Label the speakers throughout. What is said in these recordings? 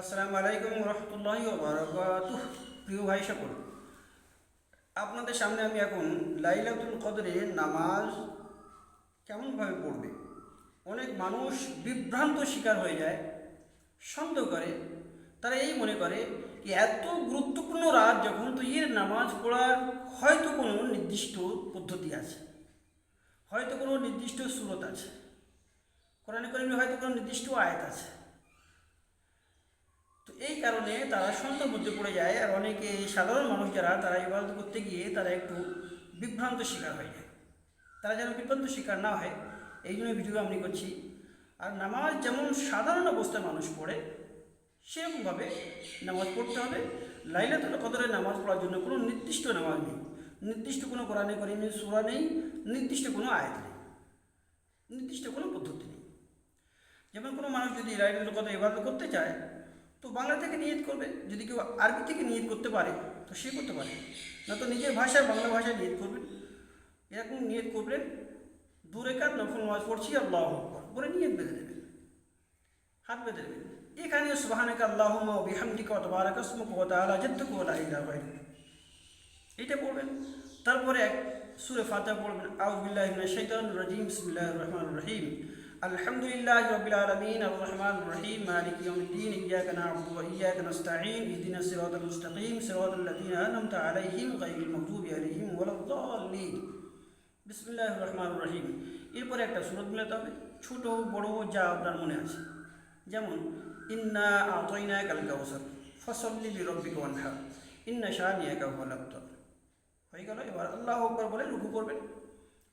Speaker 1: আসসালামু আলাইকুম রহমতুল্লাহ বারাকাতুহ প্রিয় ভাই সকল, আপনাদের সামনে আমি এখন লাইলাতুল কদরে নামাজ কেমনভাবে পড়বে? অনেক মানুষ বিভ্রান্ত শিকার হয়ে যায়, সন্দেহ করে। তারা এই মনে করে যে এত গুরুত্বপূর্ণ রাত যখন তো এর নামাজ পড়ার হয়তো কোনো নির্দিষ্ট পদ্ধতি আছে, হয়তো কোনো নির্দিষ্ট সুরত আছে, কোরআন করিমে হয়তো কোনো নির্দিষ্ট আয়াত আছে। এই কারণে তারা সন্তান মধ্যে পড়ে যায় আর অনেকে সাধারণ মানুষ যারা, তারা ইবাদত করতে গিয়ে তারা একটু বিভ্রান্ত শিকার হয়ে যায়। তারা যেন বিভ্রান্ত শিকার না হয়, এই জন্য ভিডিও আমি করছি। আর নামাজ যেমন সাধারণ অবস্থায় মানুষ পড়ে, সেরকমভাবে নামাজ পড়তে হবে। লাইলাতুল কদরে নামাজ পড়ার জন্য কোনো নির্দিষ্ট নামাজ নেই। নির্দিষ্ট কোনো কোরআনে করিমে সুরা নেই, নির্দিষ্ট কোনো আয়াত নেই। নির্দিষ্ট কোনো পদ্ধতি নেই। যেমন কোনো মানুষ যদি লাইলাতুল কদর ইবাদত করতে চায় তো বাংলা থেকে নিয়ত করবে, যদি কেউ আরবি থেকে নিয়ত করতে পারে, তো সে করতে পারে। না তো নিজের ভাষায় বাংলা ভাষায় নিয়ত করবেন এরকম নিয়ত করবেন দু রেখাত নফল নামাজ পড়ছি, আল্লাহ বলে নিয়ত বেঁধে দেবেন হাত বেঁধে দেবেন এখানে সুবাহানাকা আল্লাহুম্মা ওয়া বিহামদিকা ওয়া তাবারাকা ইসমুকা ওয়া তাআলা জাদ্দুকা এইটা পড়বেন। তারপরে এক সুরে ফাতিহা পড়বেন। আউযু বিল্লাহি মিনাশ শাইতানির রহমান বিসমিল্লাহির রহমানির রহিম আলহামদুলিল্লাহি রাব্বিল আলামিন আর রহমানির রহিম, মালিকি ইয়াউমিদ্দিন ইয়্যাকা না'বুদু ওয়া ইয়্যাকা নাস্তাঈন ইহদিনাস সিরাতাল মুস্তাকিম, সিরাতাল লাযীনা আন'আমতা আলাইহিম গায়রিল মাগদুবি আলাইহিম ওয়ালাদ-দাল্লিন। বিসমিল্লাহির রহমানির রহিম। এরপরে একটা সুরত মিলাতে হবে। ছোট, বড়, যা আপনার মনে আছে। যেমন, ইন্না আতইনা কাল কাউসার ফসল্লি লিরব্বিকা ওয়ানহার ইন্না শানিয়াকা হুয়াল আবতার। হয়ে গেল। এবার আল্লাহ আকবর বলে রুকু করবেন।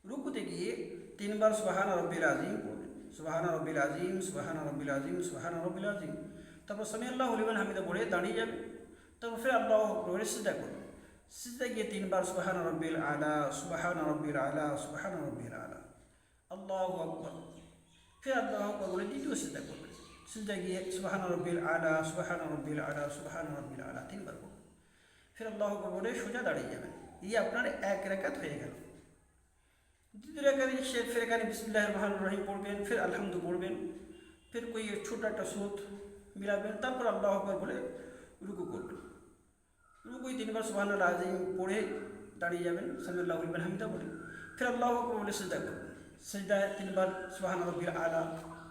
Speaker 1: রুকুতে গিয়ে তিনবার সুবাহান রব্বিল আজিম সুবাহান রব্বিল আজিম, সুবাহান রব্বিল আজিম, সুবাহান রব্বিল আজিম। তারপর সামি আল্লাহ হলিমান হামিদা পড়ে দাঁড়িয়ে যাবেন তারপর ফের আল্লাহ আকবরের সিজা করবেন সিজা গিয়ে তিনবার সুবাহান রব্বিল আলা, সুবাহান রব্বিল আলা, সুবাহান রব্বিল আলা। আল্লাহ আকবর। ফের আল্লাহ আকবর বলে দ্বিতীয় সিজা করবেন সিজা গিয়ে সুবাহান রব্বিল আলা, সুবাহান রব্বিল আলা, সুবাহান রব্বিল আলা তিনবার করবেন ফের আল্লাহ আকবর বলে সোজা দাঁড়িয়ে যাবেন। এই আপনার এক রেখাত হয়ে গেল। দ্বিতীয় রেখাতে সে ফের এখানে বিসমুল্লাহ রহমান রহিম পড়বেন, ফের আলহামদু পড়বেন, ফের কই ছোট একটা সুদ মিলাবেন, তারপর আল্লাহ আকবর বলে রুকু করবেন। রুকুই তিনবার সুবাহ আজিম পড়ে দাঁড়িয়ে যাবেন সামিল্লাহ উলবেন হামিদা বলে ফের আল্লাহ আকবর বলে সেজদা করবেন। সেজদায় তিনবার সুবাহান রব্বিল আলা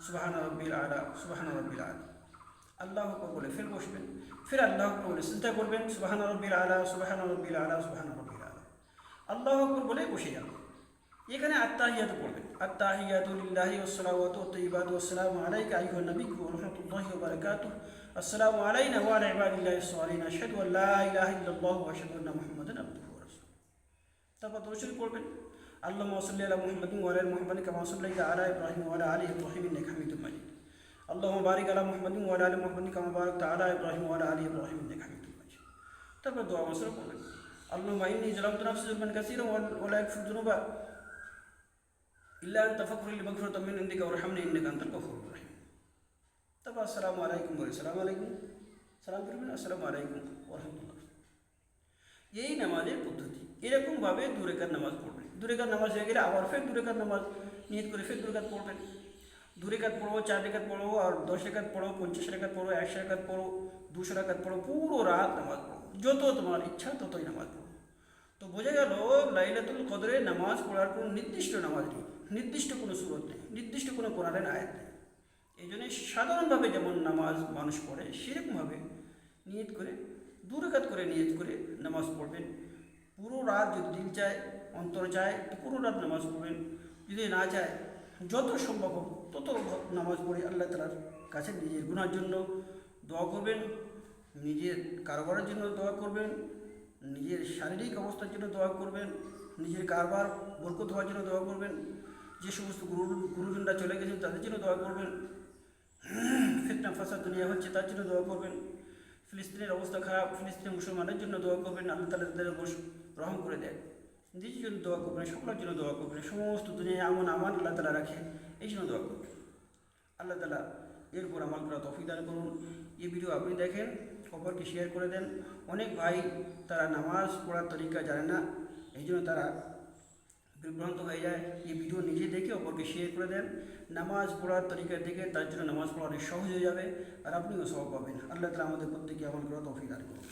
Speaker 1: সুবাহান রব্বিল আলা সুবাহান রব্বিল আলা। আল্লাহ আকবর বলে ফের বসবেন, ফের আল্লাহ আকবর বলে চিন্তা করবেন সুবাহান রব্বিল আলা সুবাহান রব্বিল আলা সুবাহান রব্বিল আলা। আল্লাহ আকবর বলে বসে যাবেন। এখানে আত্মাহিয়াত পড়বেন। আত্তাহিয়াতুলিল্লাহি ওসলাওয়াত তৈবাদ ওসালাম আলাইকা আইহ নবী রহমতুল্লাহ বারকাত আসসালামু আলাইনা ওয়া আলা ইবাদিল্লাহ সালিন আশহাদু আল্লা ইলাহা ইল্লাল্লাহ ওয়া আশহাদু আন্না মুহাম্মাদান আবদুহু ওয়া রাসূলুহু। তারপর দরুদ পড়বেন। আল্লাহুম্মা সাল্লি আলা মুহাম্মাদিন ওয়া আলা মুহাম্মাদ কামা সাল্লাইতা আলা ইব্রাহিম ওয়া আলা আলি ইব্রাহিম ইন্নাকা হামিদুম মাজিদ। আল্লাহুম্মা বারিক আলা মুহাম্মাদিন ওয়া আলা আলি মুহাম্মাদ কামা বারাকতা আলা ইব্রাহিম ওয়া আলা আলি ইব্রাহিম ইন্নাকা হামিদুম মাজিদ। তারপর দোয়া মাসরা পড়বেন। আল্লাহুম্মা ইন্নী জালামতু নাফসি যুলমান কাসীরা ওয়া লা ইয়াগফিরু যুনুবা। ইল্লা আন তাফাকুর লি মাগফিরাত মিন ইনদিকা ওয়া রাহমানি ইন্নাকা আনতাল গফুরুর রাহিম তারপর আসসালামু আলাইকুম ওয়া আলাইকুম সালাম করবেন আসসালামু আলাইকুম ওয়া এই নামাজের পদ্ধতি। এরকমভাবে দুরেকার নামাজ পড়বেন। দুরেকার নামাজ হয়ে গেলে আবার ফের দুরেকার নামাজ নিয়ত করে ফের দুরেকাত পড়বেন। দুই রেখাত পড়ো, চার রেখাত পড়ো আর দশ রেখাত পড়ো, পঞ্চাশ রেখাত পড়ো, একশো রেখাত পড়ো, দুশো রেখাত পড়ো, পুরো রাত নামাজ পড়ো। যত তোমার ইচ্ছা ততই নামাজ পড়ো। তো বোঝা গেল, লাইলাতুল কদরে নামাজ পড়ার কোনো নির্দিষ্ট নামাজ নেই, নির্দিষ্ট কোনো সুরত নেই, নির্দিষ্ট কোনো কোরআনের আয়াত নেই। এই জন্য সাধারণভাবে যেমন নামাজ মানুষ পড়ে, সেরকমভাবে নিয়ত করে দুরেকাত করে নিয়ত করে নামাজ পড়বেন। পুরো রাত যদি দিন চায় অন্তর চায় তো পুরো রাত নামাজ পড়বেন। যদি না চায় যত সম্ভব হোক, তত নামাজ পড়ে আল্লাহ তালার কাছে নিজের গুণার জন্য দোয়া করবেন, নিজের কারবারের জন্য দোয়া করবেন নিজের শারীরিক অবস্থার জন্য দোয়া করবেন, নিজের কারবার, বরকত হওয়ার জন্য দোয়া করবেন, যে সমস্ত গুরু, গুরুজনরা চলে গেছেন তাদের জন্য দোয়া করবেন, ফিতনা ফাসাদ দুনিয়া হচ্ছে তার জন্য দোয়া করবেন, ফিলিস্তিনের অবস্থা খারাপ, ফিলিস্তিনের মুসলমানের জন্য দোয়া করবেন, আল্লাহ তালা তাদের রহম করে দেয় নিজের জন্য দোয়া করবেন, সকলের জন্য দোয়া করবেন, সমস্ত দুনিয়ায় এমন আমান আল্লাহ তালা রাখে, এই জন্য দোয়া করবেন। আল্লাহ তালা এর উপর আমল করা তফিক দান করুন। এই ভিডিও আপনি দেখেন খবরকে শেয়ার করে দেন। অনেক ভাই তারা নামাজ পড়ার তরিকা জানে না, এই জন্য তারা বিভ্রান্ত হয়ে যায়। এই ভিডিও নিজে দেখে অপরকে শেয়ার করে দেন। নামাজ পড়ার তরিকা দেখে তার জন্য নামাজ পড়া অনেক সহজ হয়ে যাবে আর আপনিও সব পাবেন। আল্লাহ তালা আমাদের প্রত্যেকে আমল করা তৌফিক করুন।